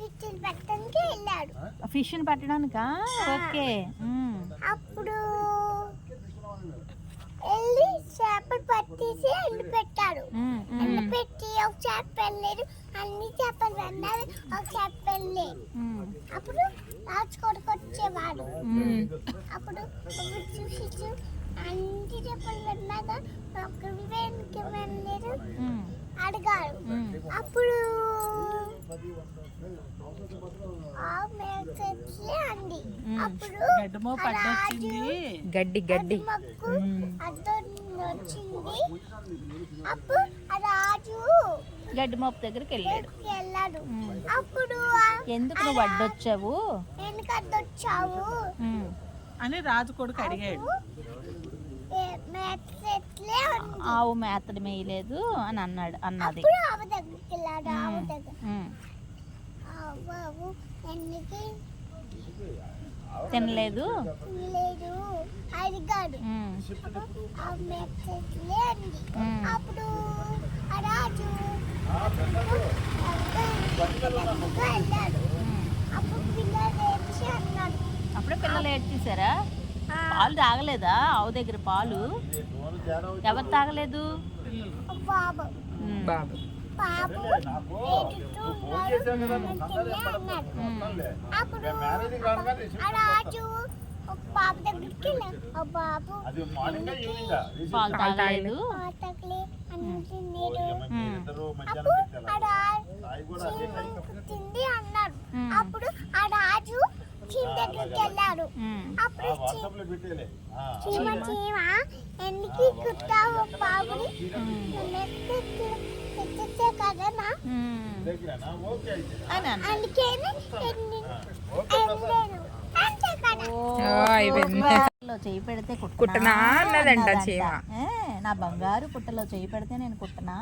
పెట్టడానికి వెళ్ళాడు. ఫిష్ని పట్టడానికా ఓకే. అప్పుడు వెళ్ళి చేపలు పట్టేసి ఎండు పెట్టాడు. ఎండు పెట్టి ఒక చేప వెళ్ళలేదు. అన్ని చేపలు వెళ్ళాలి ఒక చేప వెళ్ళి అప్పుడు రాజు కొడుకు వచ్చేవాడు. అప్పుడు చూసి అన్ని చేపలు వెళ్ళాక ఒక వెనక్కి వెళ్ళలేదు. అడిగాడు. అప్పుడు గడ్డి గడ్డి గడ్డి. మోపు దగ్గరికి వెళ్ళాడు. అప్పుడు ఎందుకు నువ్వు అడ్డొచ్చావు. అని రాజు కొడుకు అడిగాడు. ఆవు మేతడు మేయలేదు అని అన్నాడు అన్నది అప్పుడు ఆవు దగ్గరికి వెళ్ళాడు ఆవు ఉమ్, దగ్గర ఉమ్. ఆవు ఆవు ఎన్నికి తినలేదు? అడిగాడు. అప్పుడు రాజు. అప్పుడు పిల్లలు ఏడ్చేసారా "ఆ, పాలు తాగలేదా? ఆవు దగ్గర పాలు? ఎవరు తాగలేదు? బాబు. రాజు ఒక బాబు దగ్గరికి బాబు పాలు తాగలేదు. అప్పుడు ఆ రాజు తింది అన్నాడు ఉమ్. అప్పుడు ఆ రాజు చీమ దగ్గరికి వెళ్ళాడు. అప్పుడు చీమ చీమ ఎందుకు కుట్టావు బాబుని ఎత్తితే. అందుకని చేయి పెడితే కుట్టనా అన్నదంట. చీమ. నా బంగారు పుట్టలో చేయి పెడితే నేను కుట్టనా